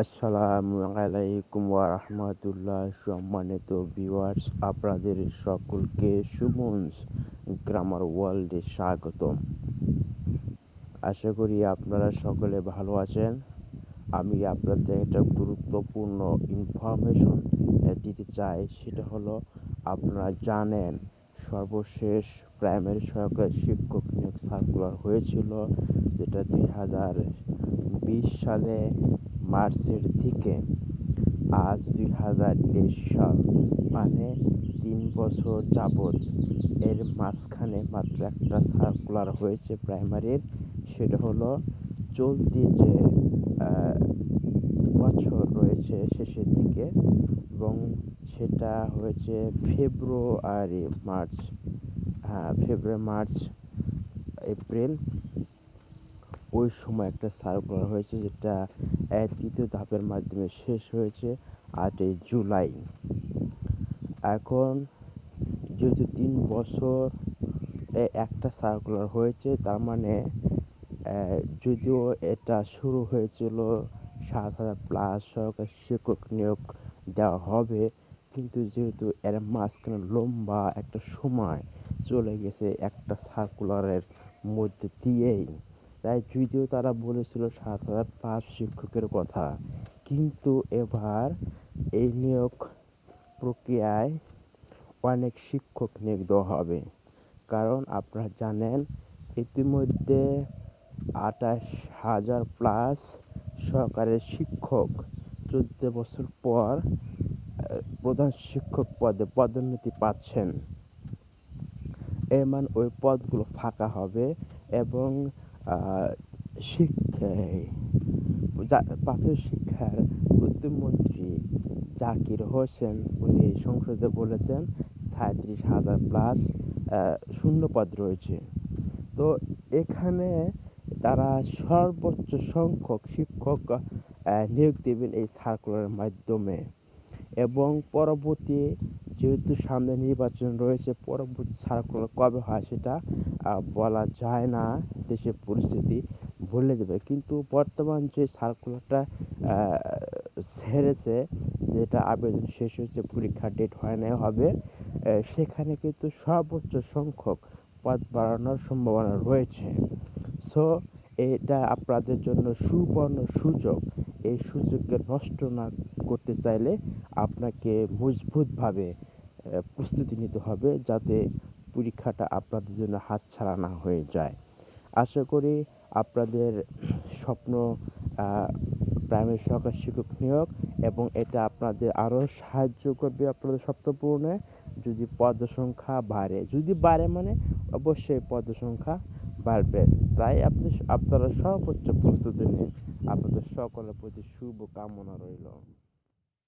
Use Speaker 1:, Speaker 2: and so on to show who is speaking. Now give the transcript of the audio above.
Speaker 1: আসসালামু আলাইকুম রাহমাতুল্লাহ সম্মানিত ভিউয়ার্স, আপনাদের সকলকে সুমনস গ্রামার ওয়ার্ল্ডে স্বাগতম। আশা করি আপনারা সকলে ভালো আছেন। আমি আপনাদের একটা গুরুত্বপূর্ণ ইনফরমেশন দিতে চাই, সেটা হলো, আপনারা জানেন সর্বশেষ প্রাইমারি সরকারি শিক্ষক নিয়োগ সার্কুলার হয়েছিল, যেটা দুই হাজার বিশ সালে মার্চের দিকে। আজ দুই হাজার তেইশ সাল মানে তিন বছর যাবৎ। এর মাঝখানে মাত্র একটা সার্কুলার হয়েছে প্রাইমারির, সেটা হলো চলতি যে বছর রয়েছে শেষের দিকে এবং সেটা হয়েছে ফেব্রুয়ারি, মার্চ হ্যাঁ ফেব্রুয়ারি, মার্চ, এপ্রিল। ওই সময় একটা সার্কুলার হয়েছে যেটা তৃতীয় ধাপের মাধ্যমে শেষ হয়েছে আটই জুলাই। এখন যেহেতু তিন বছর একটা সার্কুলার হয়েছে, তার মানে যদিও এটা শুরু হয়েছিল সাত হাজার প্লাস সরকারি শিক্ষক নিয়োগ দেওয়া হবে কিন্তু যেহেতু এর মাঝখানে লম্বা একটা সময় চলে গেছে একটা সার্কুলারের মধ্যে দিয়েই। তাই যদিও তারা বলেছিল সাত হাজার পাঁচ শিক্ষকের কথা, কিন্তু এবার এই নিয়োগ প্রক্রিয়ায় অনেক শিক্ষক নিয়োগ দেওয়া হবে। কারণ আপনারা জানেন, ইতিমধ্যে আঠাশ হাজার প্লাস সরকারের শিক্ষক চোদ্দ বছর পর প্রধান শিক্ষক পদে পদোন্নতি পাচ্ছেন। এর মানে ওই পদগুলো ফাঁকা হবে এবং প্রাথমিক শিক্ষার প্রতিমন্ত্রী জাকির হোসেন, উনি সংসদে বলেছেন সাঁত্রিশ হাজার প্লাস শূন্য পদ রয়েছে। তো এখানে তারা সর্বোচ্চ সংখ্যক শিক্ষক নিয়োগ দেবেন এই সার্কুলারের মাধ্যমে। এবং পরবর্তী যেহেতু সামনে নির্বাচন রয়েছে, পরবর্তী সার্কুলার কবে হয় সেটা বলা যায় না। দেশের পরিস্থিতি বলে দেবে কিন্তু বর্তমান যে সার্কুলারটা ছেড়েছে, যেটা আবেদন শেষ হয়েছে পরীক্ষার ডেট হয় না হবে সেখানে কিন্তু সর্বোচ্চ সংখ্যক পদ বাড়ানোর সম্ভাবনা রয়েছে। সো এটা আপনাদের জন্য সুবর্ণ সুযোগ। এই সুযোগকে নষ্ট না করতে চাইলে আপনাকে মজবুতভাবে প্রস্তুতি নিতে হবে যাতে পরীক্ষাটা আপনাদের জন্য হাতছাড়া না হয়ে যায়। আশা করি আপনাদের স্বপ্ন প্রাইমারি সরকারি শিক্ষক নিয়োগ এবং এটা আপনাদের আরও সাহায্য করবে আপনাদের স্বপ্ন পূরণে যদি পদ সংখ্যা বাড়ে, যদি বাড়ে মানে অবশ্যই পদ সংখ্যা বাড়বে। তাই আপনি, আপনারা সর্বোচ্চ প্রস্তুতি নিন। আপনাদের সকলের প্রতি শুভ কামনা রইল।